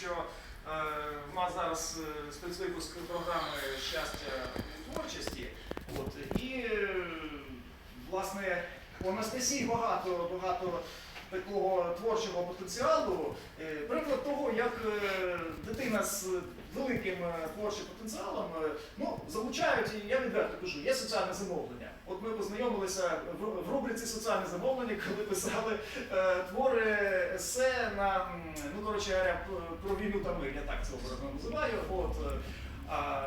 що е, в нас зараз е, спецвипуск програми щастя творчості. От, і е, власне у Анастасії багато, багато такого творчого потенціалу. Приклад того, як дитина з великим творчим потенціалом ну, залучають, я відверто кажу, є соціальне замовлення. От ми познайомилися в, рубриці соціальне замовлення, коли писали е, твори есе на ну коротше про війну та мир, я так це образно називаю. От, е, а,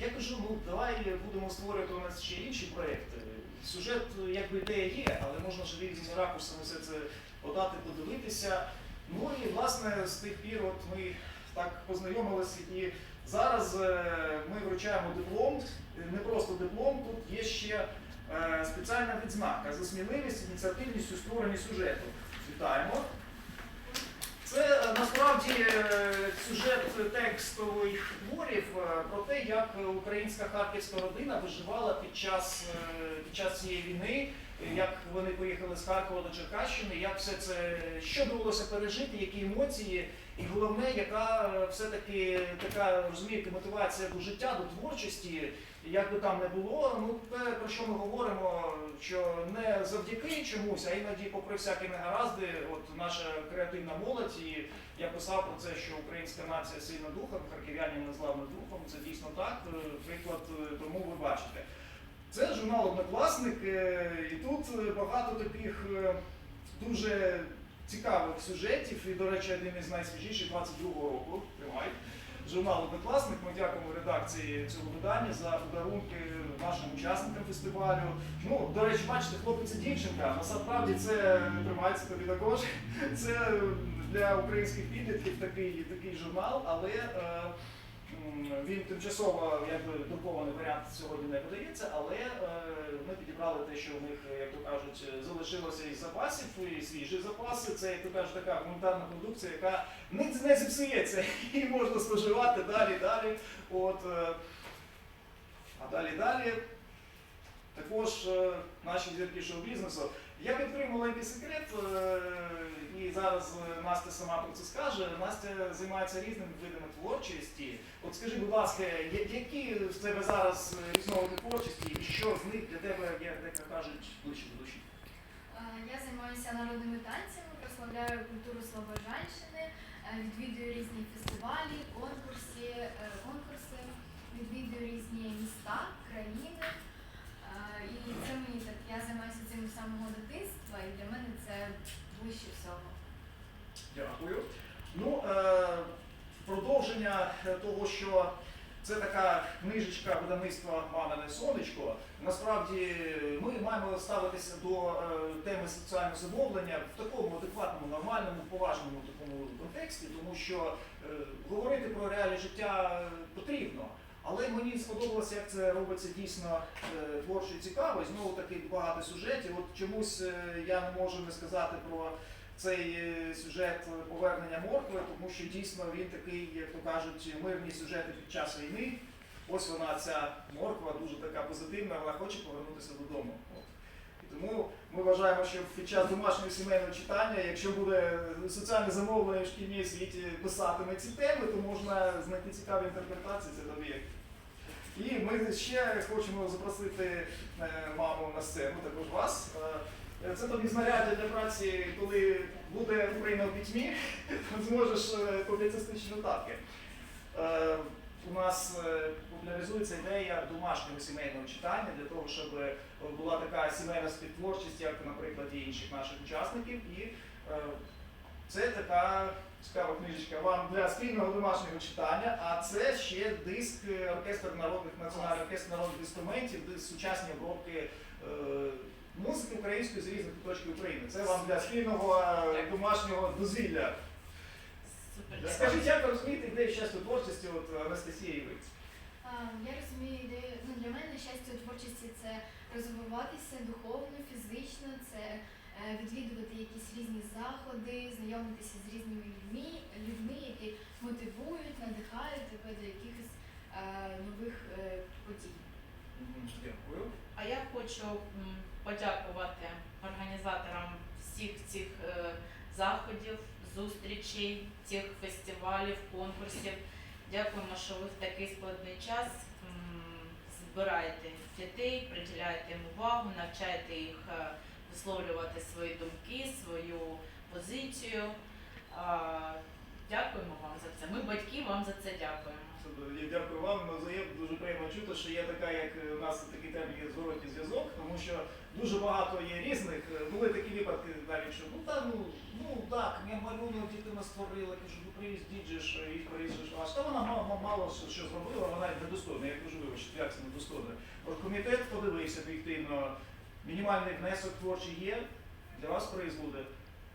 я кажу, ну давай будемо створювати у нас ще інші проекти. Сюжет, якби ідея є, але можна ж різними ракурсами все це подати, подивитися. Ну і власне з тих пір от ми так познайомилися і зараз е, ми вручаємо диплом. Не просто диплом, тут є ще е, спеціальна відзнака за сміливість, ініціативність у створенні сюжету. Вітаємо. Це е, насправді е, сюжет текстових творів е, про те, як українська харківська родина виживала під час, е, під час цієї війни, е, як вони поїхали з Харкова до Черкащини, як все це що довелося пережити, які емоції, і головне, яка е, все-таки така розумієте, мотивація до життя, до творчості. Як би там не було, ну те, про що ми говоримо, що не завдяки чомусь, а іноді, попри всякі негаразди, от наша креативна молодь, і я писав про це, що українська нація сильна духом, харків'яні незламним духом. Це дійсно так. Е, Приклад е, тому ви бачите. Це журнал Однокласник, е, і тут е, багато таких е, дуже цікавих сюжетів. І, до речі, один із найсвіжіших 22-го року. Тримай. Журнал Однокласник. Ми дякуємо редакції цього видання за подарунки нашим учасникам фестивалю. Ну, до речі, бачите, хлопець і дівчинка. Насправді це тримається тобі також. Це для українських підлітків такий, такий журнал, але він тимчасово якби друкований варіант сьогодні не подається, але е, ми підібрали те, що в них, як то кажуть, залишилося із запасів, і свіжі запаси. Це, як то кажуть, така гуманітарна продукція, яка не, зіпсується, і можна споживати далі, далі. От, е, а далі далі. Також е, наші зірки шоу-бізнесу. Я відкрив маленький секрет, е, і зараз е, Настя сама про це скаже. Настя займається різними видами творчості. От скажи, будь ласка, які в тебе зараз різновиди творчості, і що з них для тебе, як кажуть, ближче до душі? Я займаюся народними танцями, прославляю культуру Слобожанщини, е, відвідую різні фестивалі, конкурси, конкурси, відвідую різні міста, країни. І це мені так, я займаюся цим самого дитинства, і для мене це ближче всього. Дякую. Ну, е, продовження того, що це така книжечка видавництва Мамине сонечко. Насправді ми маємо ставитися до е, теми соціального замовлення в такому адекватному, нормальному, поважному такому контексті, тому що е, говорити про реалії життя потрібно. Але мені сподобалося, як це робиться дійсно е, творчо і цікаво. Знову таки багато сюжетів. От чомусь е, я не можу не сказати про цей е, сюжет повернення моркви, тому що дійсно він такий, як то кажуть, мирні сюжети під час війни. Ось вона, ця морква, дуже така позитивна, вона хоче повернутися додому. Тому ми вважаємо, що під час домашнього сімейного читання, якщо буде соціальне замовлення в шкільній освіті писатиме ці теми, то можна знайти цікаві інтерпретації, це довір. І ми ще хочемо запросити е, маму на сцену, також вас. Е, Це тобі знаряддя для праці, коли буде Україна в пітьмі, зможеш е, публіцистичні нотатки. У нас е, популяризується ідея домашнього сімейного читання для того, щоб е, була така сімейна співтворчість, як, наприклад, і інших наших учасників. І е, це така цікава книжечка вам для спільного домашнього читання, а це ще диск оркестр народних національний оркестр народних інструментів, сучасні обробки музики української з різних куточків України. Це вам для спільного домашнього дозвілля. Супер. Скажіть, як ви розумієте ідею щастя творчості от Анастасії Івиць? Я розумію ідею. Ну для мене щастя у творчості це розвиватися духовно, фізично, це е, відвідувати якісь різні заходи, знайомитися з різними людьми, людьми, які мотивують, надихають тебе до якихось е, нових е, подій. Дякую. А я хочу подякувати організаторам всіх цих е, заходів зустрічей, цих фестивалів, конкурсів. Дякуємо, що ви в такий складний час збираєте дітей, приділяєте їм увагу, навчаєте їх е, висловлювати свої думки, свою позицію. Дякуємо вам за це. Ми, батьки, вам за це дякуємо. Я дякую вам. Взаєм дуже приємно чути, що є така, як у нас такий термін є зворотній зв'язок, тому що дуже багато є різних. Були такі випадки навіть, що ну та ну, ну так, я малюнок дитина створила, кажу, ну привіз діджиш, і приїздиш ваш. Та вона мало, мало що, зробила, вона недостойна, я кажу, вибачте, як це недостойно. Комітет подивився об'єктивно, мінімальний внесок творчий є, для вас приз буде.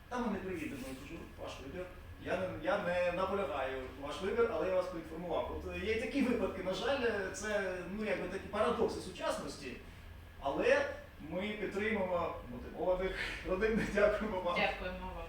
Та ми не приїдемо, я кажу, ваш вибір. Я не, я не наполягаю ваш вибір, але я вас поінформував. От е, є і такі випадки, на жаль, е, це ну, якби такі парадокси сучасності, але ми підтримуємо мотивованих родин. Дякуємо вам. Дякуємо вам.